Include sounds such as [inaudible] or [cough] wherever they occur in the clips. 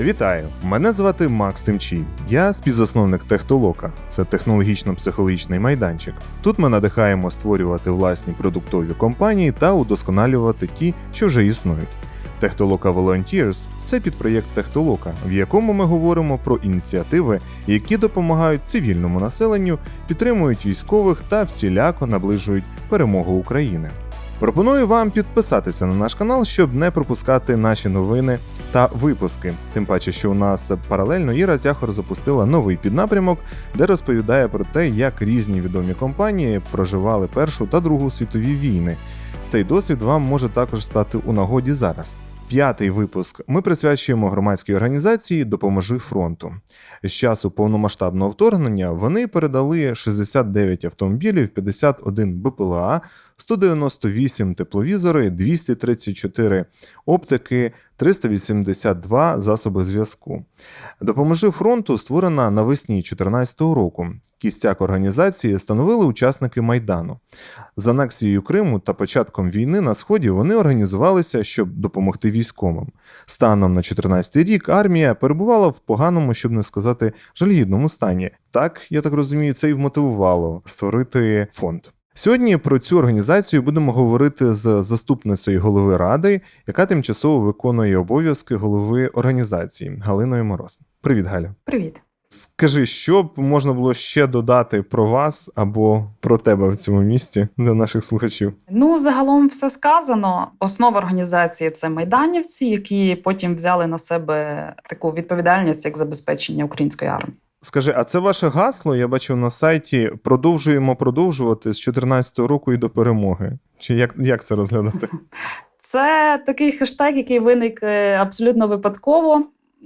Вітаю! Мене звати Макс Тимчій. Я співзасновник Техтолока. Це технологічно-психологічний майданчик. Тут ми надихаємо створювати власні продуктові компанії та удосконалювати ті, що вже існують. Техтолока Volunteers – це підпроєкт Техтолока, в якому ми говоримо про ініціативи, які допомагають цивільному населенню, підтримують військових та всіляко наближують перемогу України. Пропоную вам підписатися на наш канал, щоб не пропускати наші новини та випуски. Тим паче, що у нас паралельно Іра Зяхор запустила новий піднапрямок, де розповідає про те, як різні відомі компанії проживали Першу та Другу світові війни. Цей досвід вам може також стати у нагоді зараз. П'ятий випуск ми присвячуємо громадській організації Допоможи фронту. З часу повномасштабного вторгнення вони передали 69 автомобілів, 51 БПЛА, 198 тепловізори, 234 оптики, 382 засоби зв'язку. Допоможи фронту створена навесні 2014 року. Кістяк організації становили учасники майдану. З анексією Криму та початком війни на сході вони організувалися, щоб допомогти військовим. Станом на 2014 рік армія перебувала в поганому, щоб не сказати, жалюгідному стані. Так, я так розумію, це і вмотивувало створити фонд. Сьогодні про цю організацію будемо говорити з заступницею голови ради, яка тимчасово виконує обов'язки голови організації Галиною Мороз. Привіт, Галя. Привіт. Скажи, що б можна було ще додати про вас або про тебе в цьому місті для наших слухачів? Ну, загалом все сказано. Основа організації це майданівці, які потім взяли на себе таку відповідальність як забезпечення української армії. Скажи, а це ваше гасло? Я бачив на сайті. Продовжуємо продовжувати з 2014 року і до перемоги. Чи як, як це розглядати? [laughs] Це такий хештег, який виник е, абсолютно випадково.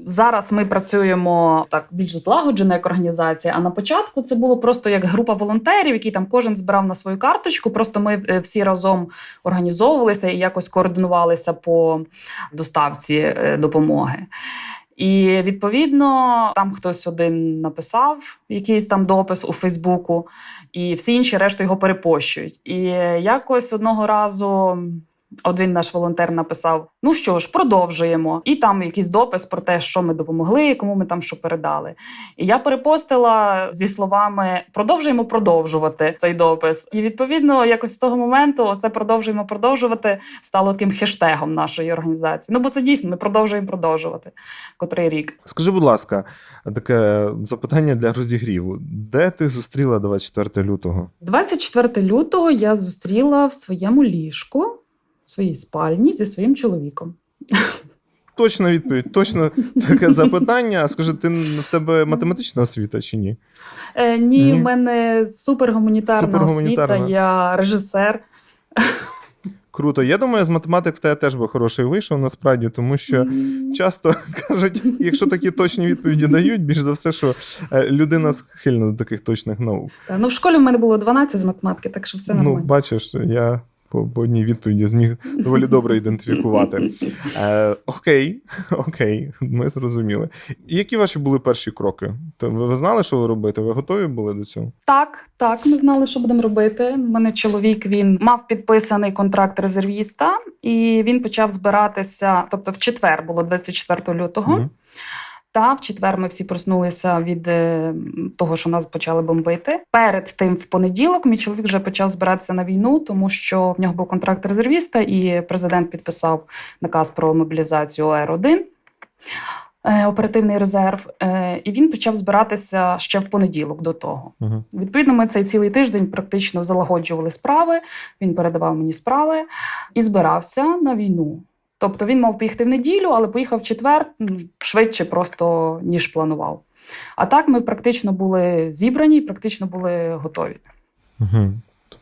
Зараз ми працюємо так більш злагоджено як організація. А на початку це було просто як група волонтерів, які там кожен збирав на свою карточку. Просто ми е, всі разом організовувалися і якось координувалися по доставці е, допомоги. І відповідно там хтось один написав якийсь там допис у Фейсбуку, і всі інші решту його перепощують. І якось одного разу. Один наш волонтер написав: Ну що ж, продовжуємо. І там якийсь допис про те, що ми допомогли, кому ми там що передали. І я перепостила зі словами продовжуємо продовжувати цей допис. І відповідно, якось з того моменту це продовжуємо продовжувати стало таким хештегом нашої організації. Ну бо це дійсно ми продовжуємо продовжувати котрий рік. Скажи, будь ласка, таке запитання для розігріву: де ти зустріла 24 лютого? 24 лютого я зустріла в своєму ліжку, в своїй спальні зі своїм чоловіком. Точна відповідь, точно таке запитання. Скажи, ти в тебе математична освіта чи ні? Е, ні, Ні. в мене супергуманітарна, Супергуманітарна. освіта, я режисер. Круто. Я думаю, з математик в тебе теж би хороший вийшов насправді, тому що часто [laughs] кажуть, якщо такі точні відповіді дають, більш за все, що е, людина схильна до таких точних наук. Ну, в школі в мене було 12 з математики, так що все Ну, бачиш, я по, по одній відповіді зміг доволі добре ідентифікувати. Е, окей, [laughs] окей, ми зрозуміли. І які ваші були перші кроки? То ви, ви знали, що ви робите? Ви готові були до цього? Так, так, ми знали, що будемо робити. У мене чоловік він мав підписаний контракт резервіста, і він почав збиратися. Тобто, в четвер було 24 лютого. Мгм. Та в четвер ми всі проснулися від е, того, що нас почали бомбити. Перед тим, в понеділок, мій чоловік вже почав збиратися на війну, тому що в нього був контракт резервіста, і президент підписав наказ про мобілізацію ОР-1. е, Оперативний резерв, Е, і він почав збиратися ще в понеділок до того. Мгм. Відповідно, ми цей цілий тиждень практично залагоджували справи. Він передавав мені справи і збирався на війну. Тобто він мав поїхати в неділю, але поїхав в четвер швидше просто ніж планував. А так ми практично були зібрані, практично були готові. Угу.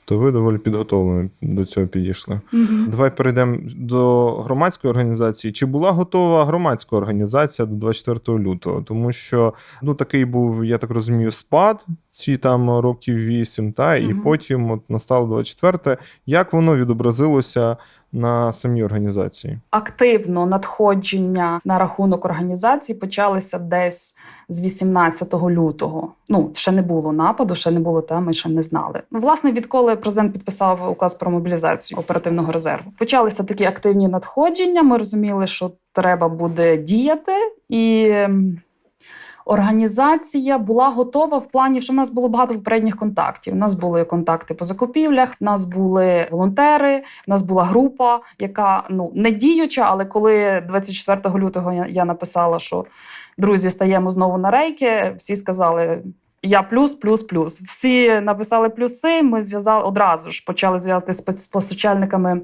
Тобто ви доволі підготовлені до цього підійшли. Давай перейдемо до громадської організації. Чи була готова громадська організація до 24 лютого? Тому що ну такий був, я так розумію, спад ці там років 8, та і потім от настало 24. Як воно відобразилося на самій організації? Активно надходження на рахунок організації почалися десь з 18 лютого. Ну ще не було нападу, ще не було та ми ще не знали. Ну, власне, відколи президент підписав указ про мобілізацію оперативного резерву, почалися такі активні надходження. Ми розуміли, що треба буде діяти і. ем, Організація була готова в плані, що в нас було багато попередніх контактів. У нас були контакти по закупівлях, у нас були волонтери, у нас була група, яка ну не діюча, але коли 24 лютого я написала, що друзі, стаємо знову на рейки, всі сказали. Я плюс, плюс, плюс. Всі написали плюси. Ми зв'язали одразу ж почали зв'язати з постачальниками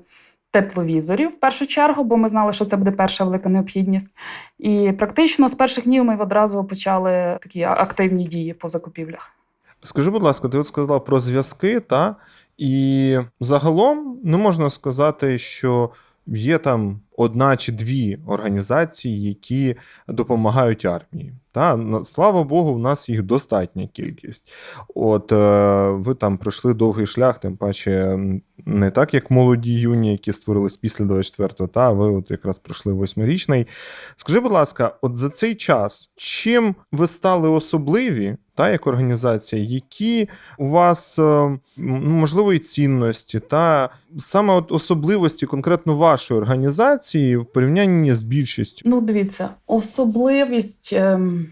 тепловізорів в першу чергу, бо ми знали, що це буде перша велика необхідність. І практично з перших днів ми одразу почали такі активні дії по закупівлях. Скажи, будь ласка, ти от сказав про зв'язки, та? І загалом не можна сказати, що є там одна чи дві організації, які допомагають армії. Та? Слава Богу, в нас їх достатня кількість. От е, ви там пройшли довгий шлях, тим паче не так, як молоді юні, які створились після 24-го, та ви от якраз пройшли восьмирічний. Скажи, будь ласка, от за цей час чим ви стали особливі, та як організація, які у вас е, ну, можливо і цінності, та саме от особливості конкретно вашої організації в порівнянні з більшістю? Ну, дивіться, особливість. ем,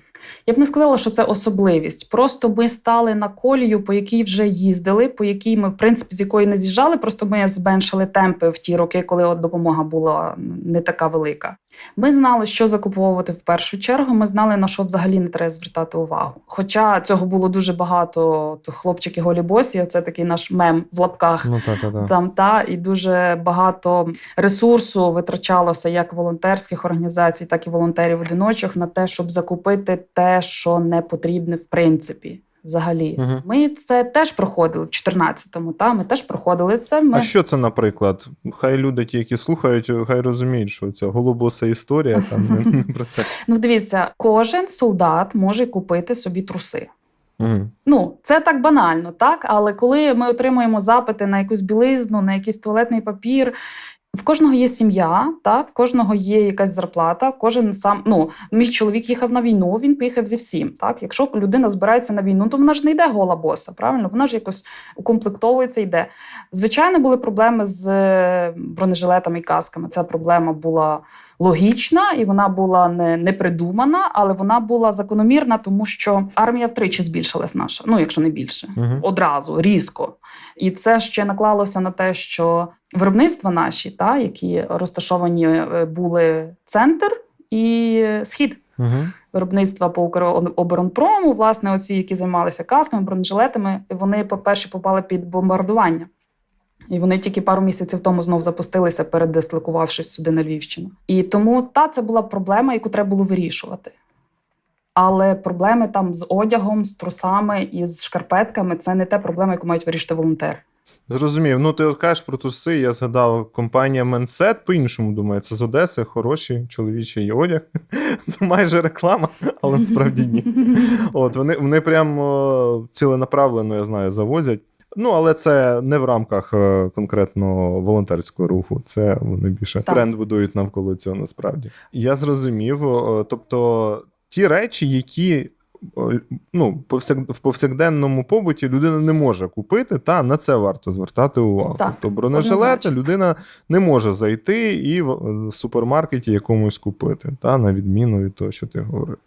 Я б не сказала, що це особливість. Просто ми стали на колію, по якій вже їздили, по якій ми, в принципі, з якої не з'їжджали. Просто ми зменшили темпи в ті роки, коли от допомога була не така велика. Ми знали, що закуповувати в першу чергу. Ми знали, на що взагалі не треба звертати увагу. Хоча цього було дуже багато, то хлопчики голі босі, це такий наш мем в лапках. Ну та та та. Там та і дуже багато ресурсу витрачалося як волонтерських організацій, так і волонтерів одиночок на те, щоб закупити те, що не потрібне в принципі. Взагалі, Мгм. ми це теж проходили в 14-му, Та ми теж проходили це. Ми А що це, наприклад? Хай люди, ті, які слухають, хай розуміють, що це голубоса історія, там не, [laughs] про це. ну дивіться, кожен солдат може купити собі труси. Мгм. Ну, це так банально, так? Але коли ми отримуємо запити на якусь білизну, на якийсь туалетний папір. В кожного є сім'я, та в кожного є якась зарплата. Кожен сам ну мій чоловік їхав на війну. Він поїхав зі всім. Так, якщо людина збирається на війну, то вона ж не йде гола боса. Правильно, вона ж якось укомплектовується, йде. Звичайно, були проблеми з е, бронежилетами і касками. Ця проблема була логічна і вона була не, не придумана, але вона була закономірна, тому що армія втричі збільшилась наша. Ну, якщо не більше, Мгм. одразу різко. І це ще наклалося на те, що виробництва наші, та які розташовані е, були центр і схід. Мгм. Виробництва по Укроборонпрому, власне, оці, які займалися касками, бронежилетами, вони, по-перше, попали під бомбардування. І вони тільки пару місяців тому знов запустилися, передислокувавшись сюди на Львівщину. І тому та це була проблема, яку треба було вирішувати. Але проблеми там з одягом, з трусами і з шкарпетками це не те проблема, яку мають вирішити волонтери. Зрозумів. Ну, ти от кажеш про труси, я згадав компанія Менсет, по-іншому думаю, це з Одеси, хороший чоловічий одяг. [laughs] Це майже реклама, але насправді ні. [laughs] От вони, вони прям о, ціленаправленно, я знаю, завозять. Ну, але це не в рамках е, конкретно волонтерського руху. Це вони більше Так. бренд будують навколо цього насправді. Я зрозумів. Тобто, ті речі, які. Ну, в повсякденному побуті людина не може купити, та на це варто звертати увагу. Так, тобто бронежилети людина не може зайти і в е, супермаркеті якомусь купити, та на відміну від того, що ти говорив.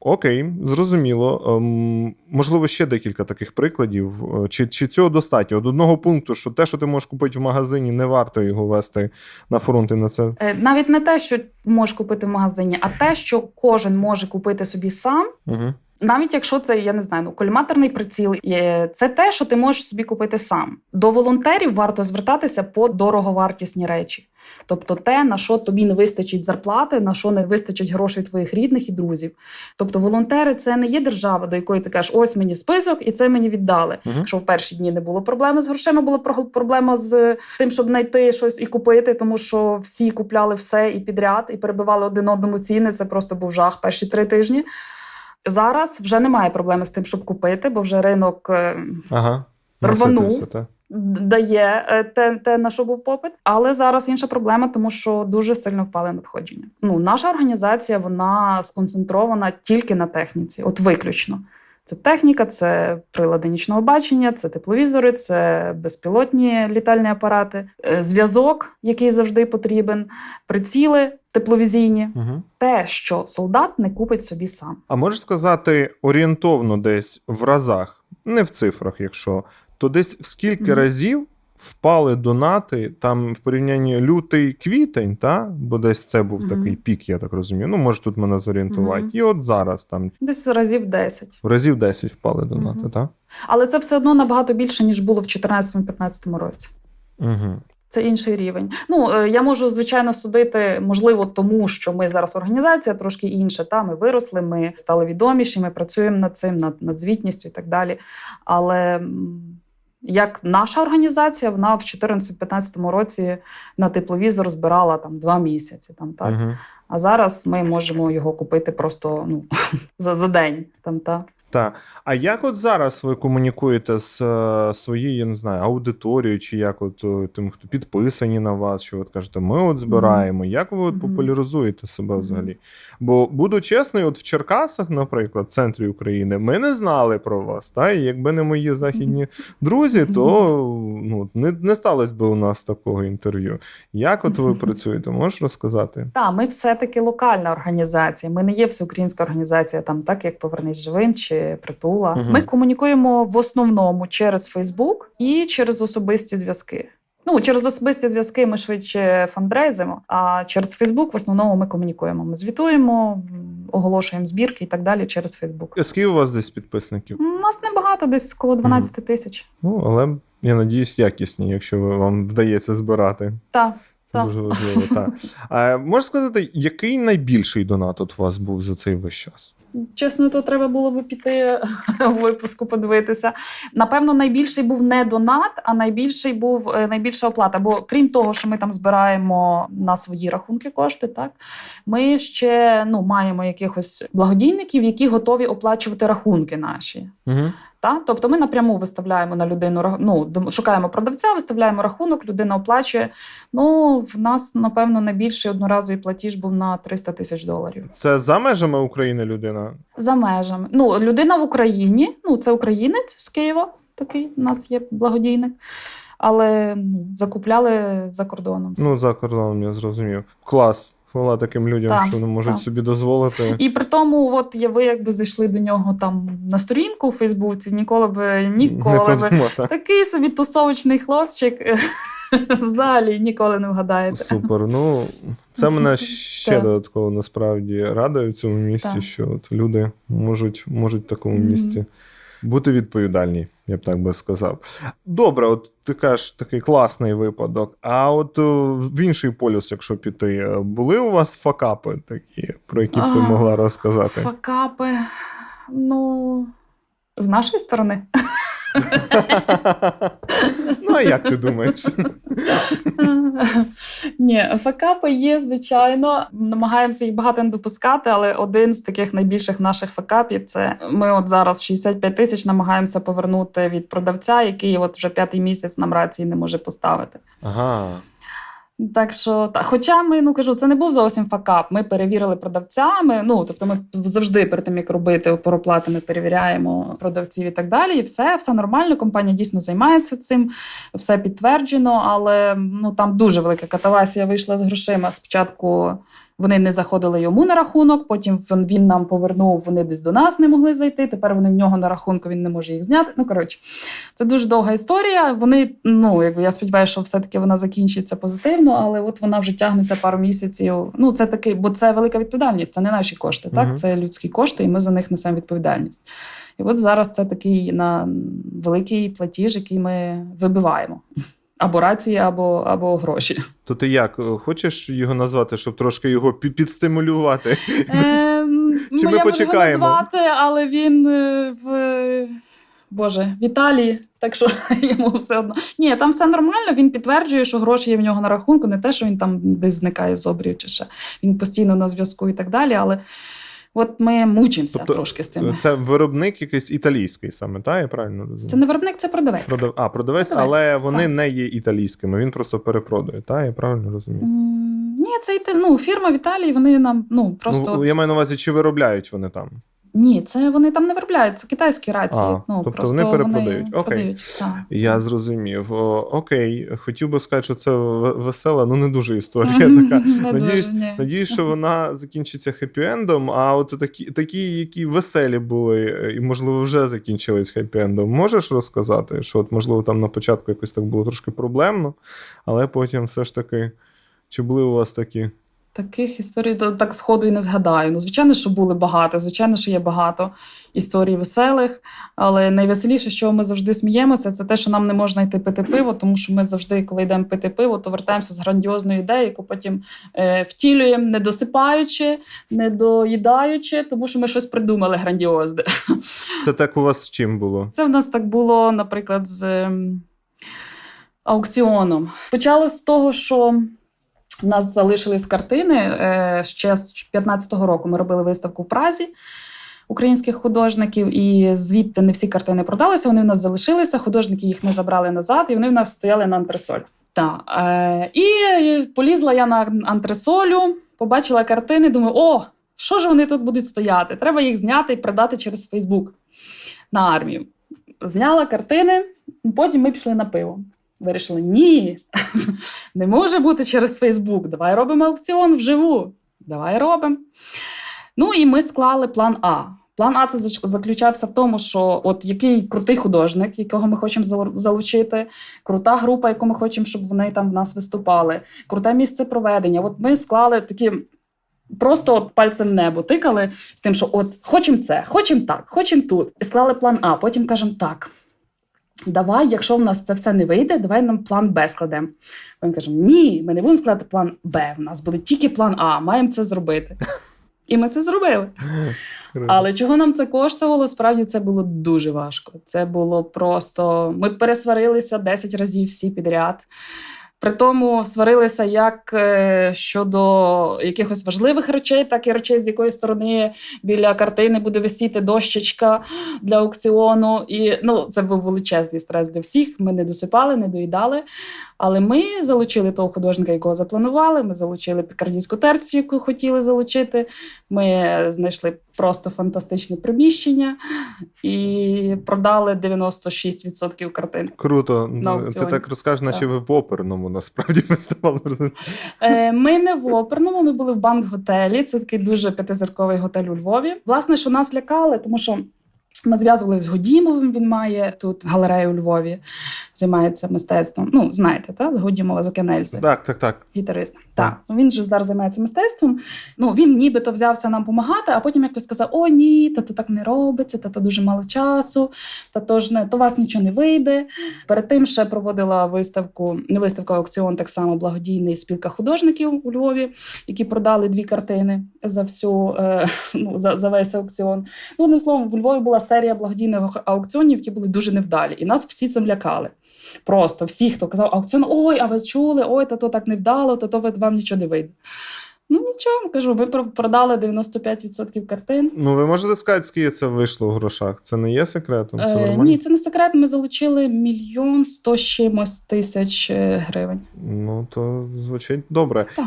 Окей, зрозуміло. Ем, можливо, ще декілька таких прикладів. Е, Чи, чи цього достатньо? От одного пункту, що те, що ти можеш купити в магазині, не варто його вести на фронт і на це. Е, Навіть не те, що можеш купити в магазині, а те, що кожен може купити собі сам. Угу. Навіть якщо це, я не знаю, ну, коліматорний приціл, це те, що ти можеш собі купити сам. До волонтерів варто звертатися по дороговартісні речі. Тобто те, на що тобі не вистачить зарплати, на що не вистачить грошей твоїх рідних і друзів. Тобто, волонтери це не є держава, до якої ти кажеш, ось мені список, і це мені віддали. Угу. Якщо в перші дні не було проблеми з грошима, була про- проблема з тим, щоб знайти щось і купити, тому що всі купляли все і підряд, і перебивали один одному ціни. Це просто був жах перші три тижні. Зараз вже немає проблеми з тим, щоб купити, бо вже ринок е, Ага. Рванув. Дає е, те, те, на що був попит. Але зараз інша проблема, тому що дуже сильно впали надходження. Ну, наша організація вона сконцентрована тільки на техніці, от виключно. Це техніка, це прилади нічного бачення, це тепловізори, це безпілотні літальні апарати, е, зв'язок, який завжди потрібен, приціли тепловізійні. Угу. Те, що солдат не купить собі сам. А можеш сказати орієнтовно десь в разах, не в цифрах, якщо, то десь в скільки Мгм. разів впали донати там в порівнянні лютий квітень, та? бо десь це був Мгм. такий пік, я так розумію. Ну, може тут мене зорієнтувати. Мгм. І от зараз там Десь разів 10. в разів 10 впали донати, Мгм. так? Але це все одно набагато більше, ніж було в 2014-2015 році. Угу. Це інший рівень. Ну е, я можу звичайно судити, можливо, тому що ми зараз організація трошки інша. Та ми виросли, ми стали відоміші, ми працюємо над цим, над, над звітністю і так далі. Але як наша організація, вона в 2014-2015 році на тепловізор збирала там два місяці. Там так. Угу. А зараз ми можемо його купити просто ну [laughs] за, за день. Там та Так. А як от зараз ви комунікуєте з е, своєю, я не знаю, аудиторією, чи як от е, тим, хто підписані на вас, що от кажете, ми от збираємо. Як ви от популяризуєте себе взагалі? Бо буду чесний, от в Черкасах, наприклад, в центрі України, ми не знали про вас. Та? І якби не мої західні друзі, то ну, не, не сталося би у нас такого інтерв'ю. Як от ви працюєте? Можеш розказати? Так, ми все-таки локальна організація. Ми не є всеукраїнська організація, там так як Повернись живим чи притула. Мгм. Ми комунікуємо в основному через Фейсбук і через особисті зв'язки. Ну, через особисті зв'язки ми швидше фандрейзимо, а через Фейсбук в основному ми комунікуємо. Ми звітуємо, оголошуємо збірки і так далі через Фейсбук. Скільки у вас десь підписників? У нас небагато, десь коло 12 тисяч. Ну, але я надіюсь, якісні, якщо вам вдається збирати. Так. Це дуже важливо. [laughs] Так. А, можеш сказати, який найбільший донат от у вас був за цей весь час? Чесно, то треба було би піти [laughs] в випуску подивитися. Напевно, найбільший був не донат, а найбільший був е, найбільша оплата. Бо крім того, що ми там збираємо на свої рахунки кошти, так ми ще ну маємо якихось благодійників, які готові оплачувати рахунки наші. Угу. Та? Тобто ми напряму виставляємо на людину ну, шукаємо продавця, виставляємо рахунок, людина оплачує. Ну, в нас, напевно, найбільший одноразовий платіж був на 300 тисяч доларів. Це за межами України людина. За межами. Ну, людина в Україні, ну, це українець з Києва, такий у нас є благодійник. Але ну, закупляли за кордоном. Ну, за кордоном, я зрозумів. Клас. Хвала таким людям, Так, що вони можуть так. собі дозволити. І при тому, от є ви якби зайшли до нього там на сторінку у Фейсбуці, ніколи би ніколи Не би. так. Такий собі тусовочний хлопчик. [laughs] Взагалі ніколи не вгадаєте. Супер. Ну, це мене [laughs] ще додатково насправді радує в цьому місці, Так. що от люди можуть, можуть в такому місці бути відповідальні, я б так би сказав. Добре, от ти кажеш такий класний випадок. А от е, в інший полюс, якщо піти, е, були у вас факапи такі, про які б ти могла розказати? Факапи. Ну, з нашої сторони. [laughs] ну, а як ти думаєш? [laughs] Ні, факапи є, звичайно. Намагаємося їх багато не допускати, але один з таких найбільших наших факапів це ми от зараз 65 тисяч намагаємося повернути від продавця, який от вже п'ятий місяць нам рації не може поставити. Ага. Так що та, хоча ми ну кажу, це не був зовсім факап. Ми перевірили продавцями. Ну тобто, ми завжди перед тим як робити пороплати, ми перевіряємо продавців і так далі. І все, все нормально. Компанія дійсно займається цим, все підтверджено. Але ну там дуже велика катавасія вийшла з грошима. Спочатку вони не заходили йому на рахунок, потім він, нам повернув. Вони десь до нас не могли зайти. Тепер вони в нього на рахунку він не може їх зняти. Ну коротше, це дуже довга історія. Вони, ну якби я сподіваюся, що все-таки вона закінчиться позитивно, але от вона вже тягнеться пару місяців. Ну, це такий, бо це велика відповідальність, це не наші кошти, так? Мгм. Це людські кошти, і ми за них несемо відповідальність. І от зараз це такий на великий платіж, який ми вибиваємо. Або рації, або, або гроші. То ти як? е, Хочеш його назвати, щоб трошки його підстимулювати? Ем, [laughs] Чи ми я можу його назвати, але він е, в Боже, в Італії, так що [laughs] йому все одно. Ні, там все нормально. Він підтверджує, що гроші є в нього на рахунку, не те, що він там десь зникає з обрію чи ще. Він постійно на зв'язку і так далі. Але От ми мучимося Тобто, трошки з тим. Це виробник якийсь італійський саме, так? Я правильно розумію? Це не виробник, це продавець. Продав... А, продавець, Продавець, але вони так. не є італійськими, він просто перепродує, так? Я правильно розумію? М, Ні, це ну, фірма в Італії, вони нам ну просто Ну, я маю на увазі, чи виробляють вони там. Ні, це вони там не виробляють, це китайські рації. А, ну тобто просто вони перепродають. Окей. продають. Так. Я зрозумів. О, окей, хотів би сказати, що це весела, ну не дуже історія [laughs] така. Не Надіюсь, дуже, ні. Надіюсь, що [laughs] вона закінчиться хеппі-ендом, а от такі, такі, які веселі були, е, і, можливо, вже закінчились хеппі-ендом. Можеш розказати, що, от, можливо, там на початку якось так було трошки проблемно, але потім все ж таки, чи були у вас такі? Таких історій то так сходу і не згадаю. Ну, звичайно, що були багато. Звичайно, що є багато історій веселих. Але найвеселіше, що ми завжди сміємося, це те, що нам не можна йти пити пиво, тому що ми завжди, коли йдемо пити пиво, то вертаємося з грандіозною ідеєю, яку потім е, втілюємо, не досипаючи, не доїдаючи, тому що ми щось придумали грандіозне. Це так у вас з чим було? Це в нас так було, наприклад, з ем, аукціоном. Почалось з того, що в нас залишились картини е, ще з 15-го року. Ми робили виставку в Празі українських художників, і звідти не всі картини продалися. Вони в нас залишилися. Художники їх не забрали назад, і вони в нас стояли на антресоль. Так, е, і полізла я на антресолю, побачила картини, думаю, о, що ж вони тут будуть стояти? Треба їх зняти і продати через Фейсбук на армію. Зняла картини, потім ми пішли на пиво. Вирішили: ні, [laughs] не може бути через Фейсбук. Давай робимо аукціон вживу. Давай робимо. Ну і ми склали план А. План А це заключався в тому, що от який крутий художник, якого ми хочемо залучити, крута група, яку ми хочемо, щоб вони там в нас виступали, круте місце проведення. От ми склали такі. Просто от пальцем небо тикали з тим, що от хочемо це, хочемо так, хочемо тут. І склали план А. Потім кажемо так. Давай, якщо в нас це все не вийде, давай нам план Б складемо. Ми кажемо, ні, ми не будемо складати план Б. У нас буде тільки план А, маємо це зробити. І ми це зробили. Але чого нам це коштувало? Справді це було дуже важко. Це було просто. Ми пересварилися 10 разів всі підряд. При тому сварилися як е, щодо якихось важливих речей, так і речей, з якої сторони біля картини буде висіти дощечка для аукціону. І ну, це був величезний стрес для всіх. Ми не досипали, не доїдали. Але ми залучили того художника, якого запланували. Ми залучили пікардійську терцію, яку хотіли залучити. Ми знайшли просто фантастичне приміщення і продали 96% картин. Круто. На Ти так розкажеш, наче ви в оперному насправді фестивалі. Е, Ми не в оперному, ми були в банк-готелі. Це такий дуже п'ятизірковий готель у Львові. Власне, що нас лякали, тому що. Ми зв'язувалися з Годімовим. Він має тут галерею у Львові, займається мистецтвом. Ну, знаєте, так? Годімова з Окенельзи. Так, так, так. Гітарист. Так, ну, він же зараз займається мистецтвом. Ну він нібито взявся нам допомагати, а потім якось сказав: О, ні, та то так не робиться, та то дуже мало часу, та то ж не то вас нічого не вийде. Перед тим ще проводила виставку, не виставка, а аукціон, так само благодійний спілка художників у Львові, які продали дві картини за всю е, ну, за, за весь аукціон. Ну, одним словом, в Львові була серія благодійних аукціонів, які були дуже невдалі, і нас всі цим лякали. Просто всі, хто казав аукціон, ой, а ви чули, ой, та то так невдало, то ви- вам нічого не вийде. Ну нічого, кажу, про- продали 95% картин. Ну, ви можете сказати, скільки це вийшло в грошах? Це не є секретом? Це Е, ні, це не секрет. Ми залучили мільйон сто чимось тисяч е, гривень. Ну, то звучить добре. Так.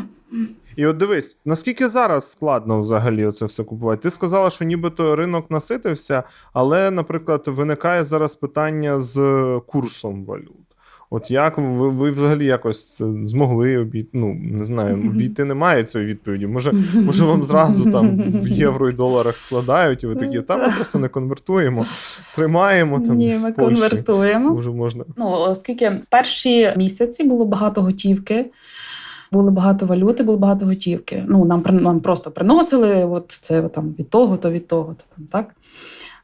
І от дивись, наскільки зараз складно взагалі це все купувати? Ти сказала, що нібито ринок наситився, але, наприклад, виникає зараз питання з курсом валют. От як ви, ви взагалі якось змогли обійти? Ну не знаю, обійти немає цієї відповіді. Може, може вам зразу там [laughs] в євро і доларах складають, і ви такі, там ми просто не конвертуємо, тримаємо там Ні, ми конвертуємо. Може, можна. Ну, оскільки перші місяці було багато готівки, було багато валюти, було багато готівки. Ну, нам, при- нам просто приносили, от це там від того, то від того, то там так.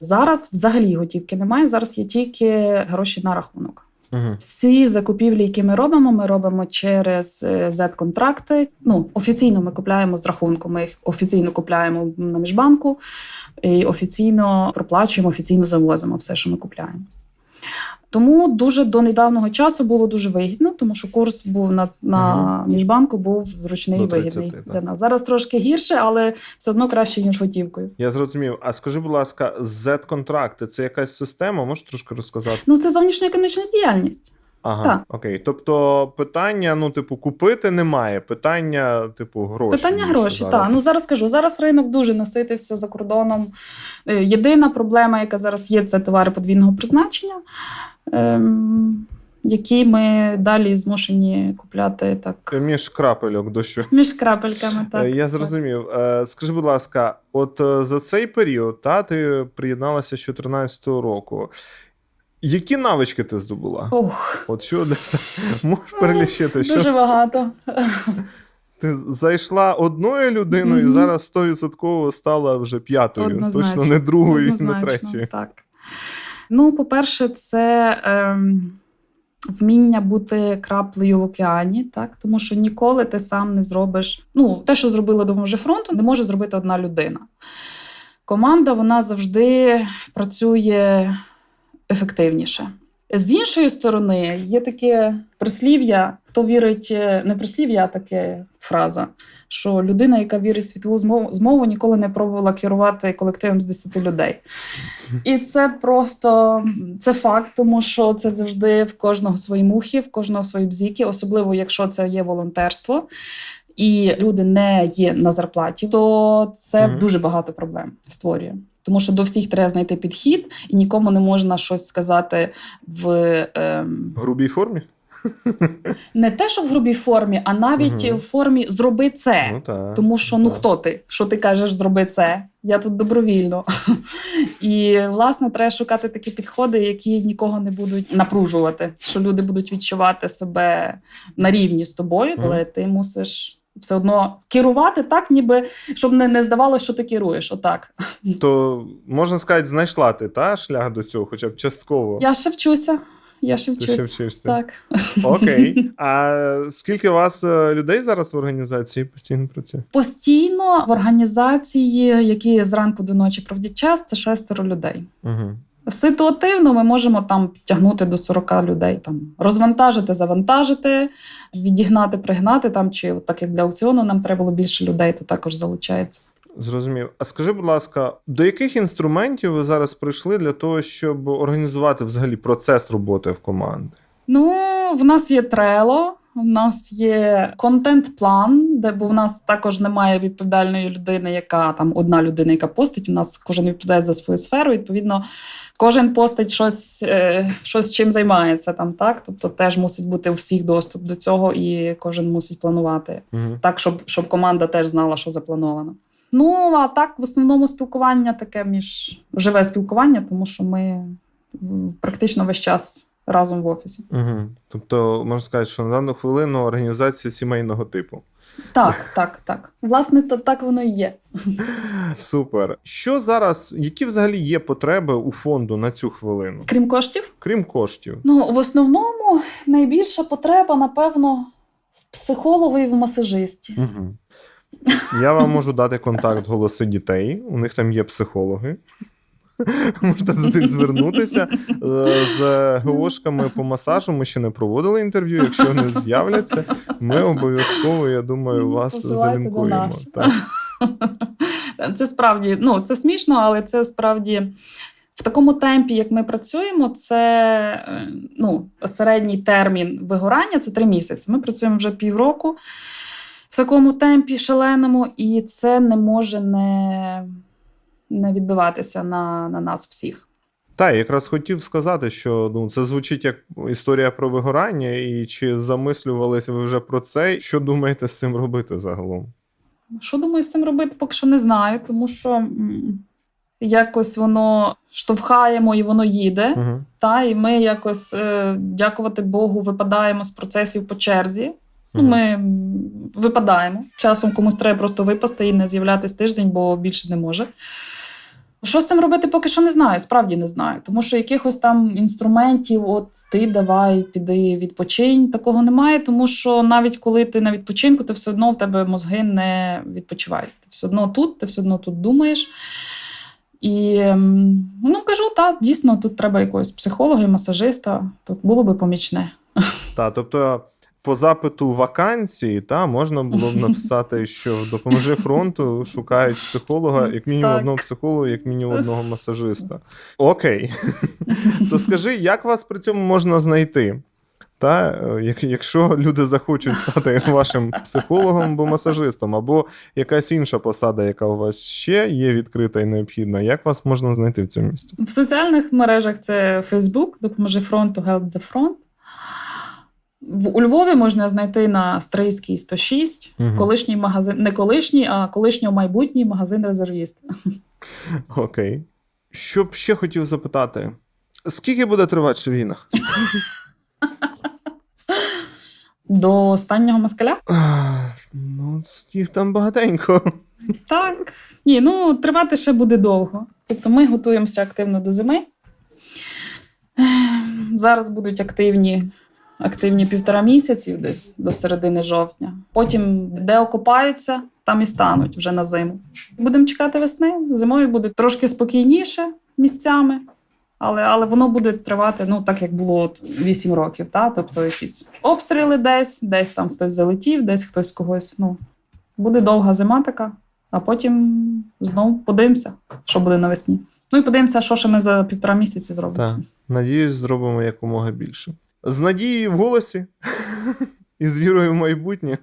Зараз взагалі готівки немає. Зараз є тільки гроші на рахунок. Угу. Всі закупівлі, які ми робимо, ми робимо через е, Z-контракти. Ну, офіційно ми купляємо з рахунку. Ми їх офіційно купляємо на міжбанку і офіційно проплачуємо, офіційно завозимо все, що ми купляємо. Тому дуже до недавнього часу було дуже вигідно, тому що курс був на, на міжбанку був зручний і вигідний так. для нас. Зараз трошки гірше, але все одно краще ніж готівкою. Я зрозумів. А скажи, будь ласка, Z-контракти це якась система? Можеш трошки розказати? Ну це зовнішньоекономічна діяльність. Ага, Так. окей. Тобто питання, ну, типу, купити немає. Питання, типу, гроші. Питання гроші. Так, ну зараз кажу, зараз ринок дуже наситився за кордоном. Е, Єдина проблема, яка зараз є, це товари подвійного призначення, ем, які ми далі змушені купляти так Між крапельок дощу. між крапельками. Так, Е, Я так. зрозумів. Е, Скажи, будь ласка, от е, за цей період, та, ти приєдналася з 2014 року. Які навички ти здобула? Ох, От що десь можеш перелічити? Що дуже багато. ти зайшла одною людиною і зараз 100% стала вже п'ятою. Однозначно. Точно не другою і не третьою. Так. Ну, по-перше, це ем, вміння бути краплею в океані, так? тому що ніколи ти сам не зробиш. Ну, те, що зробила допоможе фронту, не може зробити одна людина. Команда вона завжди працює ефективніше. З іншої сторони, є таке прислів'я, хто вірить, е, не прислів'я, а таке фраза, що людина, яка вірить в світову змову, змову, ніколи не пробувала керувати колективом з 10 людей. І це просто це факт, тому що це завжди в кожного свої мухи, в кожного свої бзіки, особливо якщо це є волонтерство. І люди не є на зарплаті, то це Мгм. дуже багато проблем створює. Тому що до всіх треба знайти підхід, і нікому не можна щось сказати в ем, грубій формі? не те, що в грубій формі, а навіть Мгм. в формі зроби це. Ну, так. Тому що ну Так. хто ти? Що ти кажеш, зроби це? Я тут добровільно. [laughs] І власне треба шукати такі підходи, які нікого не будуть напружувати, що люди будуть відчувати себе на рівні з тобою, але ти мусиш. Все одно керувати так, ніби щоб не, не здавалося, що ти керуєш. Отак. То можна сказати, знайшла ти та шлях до цього, хоча б частково. Я ще вчуся. Я ще Ти ще вчишся. Так. Окей. [laughs] А скільки у вас е, людей зараз в організації постійно працює? Постійно в організації, які зранку до ночі проводять час, це шестеро людей. Угу. Ситуативно ми можемо там підтягнути до 40 людей, там розвантажити, завантажити, відігнати, пригнати там, чи от так як для аукціону нам треба було більше людей, то також залучається. Зрозумів. А скажи, будь ласка, до яких інструментів ви зараз прийшли для того, щоб організувати взагалі процес роботи в команди? Ну, в нас є Trello, в нас є контент-план, де бо в нас також немає відповідальної людини, яка там одна людина, яка постить. У нас кожен відповідає за свою сферу. Відповідно, кожен постить щось, е, щось чим займається там, так. Тобто теж мусить бути у всіх доступ до цього, і кожен мусить планувати Угу. так, щоб, щоб команда теж знала, що заплановано. Ну а так, в основному спілкування таке між живе спілкування, тому що ми практично весь час разом в офісі. Угу. Тобто, можна сказати, що на дану хвилину організація сімейного типу. Так, так, так. Власне, то так воно і є. Супер. Що зараз, які взагалі є потреби у фонду на цю хвилину, Крім коштів, крім коштів? ну в основному найбільша потреба, напевно, в психологу і в масажисті. Угу. Я вам можу дати контакт голоси дітей. У них там є психологи. [laughs] Можете до них звернутися. Е, З ГОшками по масажу ми ще не проводили інтерв'ю. Якщо вони з'являться, ми обов'язково, я думаю, вас залінкуємо. Так. [laughs] Це справді ну це смішно, але це справді в такому темпі, як ми працюємо, це е, ну, середній термін вигорання це три місяці. Ми працюємо вже півроку в такому темпі шаленому, і це не може не відбиватися на, на нас всіх. Так, якраз хотів сказати, що ну це звучить як історія про вигорання, і чи замислювалися ви вже про це? Що думаєте з цим робити загалом? Що думаю з цим робити, поки що не знаю, тому що якось воно штовхаємо і воно їде. Угу. Та, і ми якось, е, дякувати Богу, випадаємо з процесів по черзі. Ну, ми випадаємо. Часом комусь треба просто випасти і не з'являтись тиждень, бо більше не може. Що з цим робити, поки що не знаю, справді не знаю. Тому що якихось там інструментів, от ти давай, піди відпочинь, такого немає. Тому що навіть коли ти на відпочинку, ти все одно в тебе мозги не відпочивають. Ти все одно тут, ти все одно тут думаєш. І ем, ну кажу, так, дійсно, тут треба якогось психолога масажиста. Тут було би помічне. Та, тобто, по запиту вакансії, та, можна було б [laughs] написати, що допоможи фронту, шукають психолога, як мінімум Так. одного психолога, як мінімум одного масажиста. [laughs] Окей. То скажи, як вас при цьому можна знайти? Та, е, як- якщо люди захочуть стати [laughs] вашим психологом або масажистом, або якась інша посада, яка у вас ще є відкрита і необхідна, як вас можна знайти в цьому місці? В соціальних мережах це Facebook, допоможи фронту Help the Front. В, у Львові можна знайти на Стрийській 106, Мгм. колишній магазин, не колишній, а колишньо майбутній магазин резервіст. Окей. Що б ще хотів запитати? Скільки буде тривати війна? До останнього москаля? Ну, їх там багатенько. Так. Ні, ну тривати ще буде довго. Тобто ми готуємося активно до зими. Ем, Зараз будуть активні, активні півтора місяці, десь до середини жовтня. Потім, де окопаються, там і стануть вже на зиму. Будемо чекати весни. Зимою буде трошки спокійніше місцями, але, але воно буде тривати, ну так як було от 8 років. Та? Тобто якісь обстріли десь, десь там хтось залетів, десь хтось когось. Ну, буде довга зима така, а потім знову подивимося, що буде навесні. Ну і подивимося, що ще ми за півтора місяці зробимо. Так. Надіюсь, зробимо якомога більше. З надією в голосі [laughs] і з вірою в майбутнє.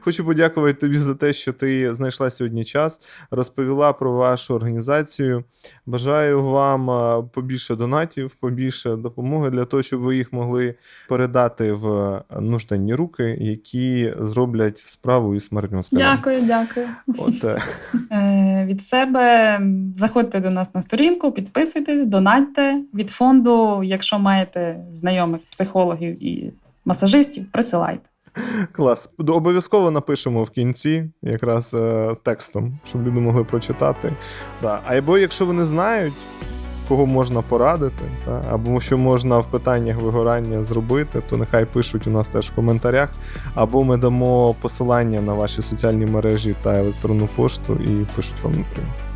Хочу подякувати тобі за те, що ти знайшла сьогодні час, розповіла про вашу організацію. Бажаю вам а, побільше донатів, побільше допомоги для того, щоб ви їх могли передати в нужденні руки, які зроблять справу із скаляння. Дякую, дякую. От, е, Е, від себе заходьте до нас на сторінку, підписуйтесь, донатьте від фонду. Якщо маєте знайомих психологів і масажистів, присилайте. Клас. Обов'язково напишемо в кінці, якраз е, текстом, щоб люди могли прочитати. Да. Або якщо вони знають, кого можна порадити, та, або що можна в питаннях вигорання зробити, то нехай пишуть у нас теж в коментарях, або ми дамо посилання на ваші соціальні мережі та електронну пошту і пишуть вам напряму.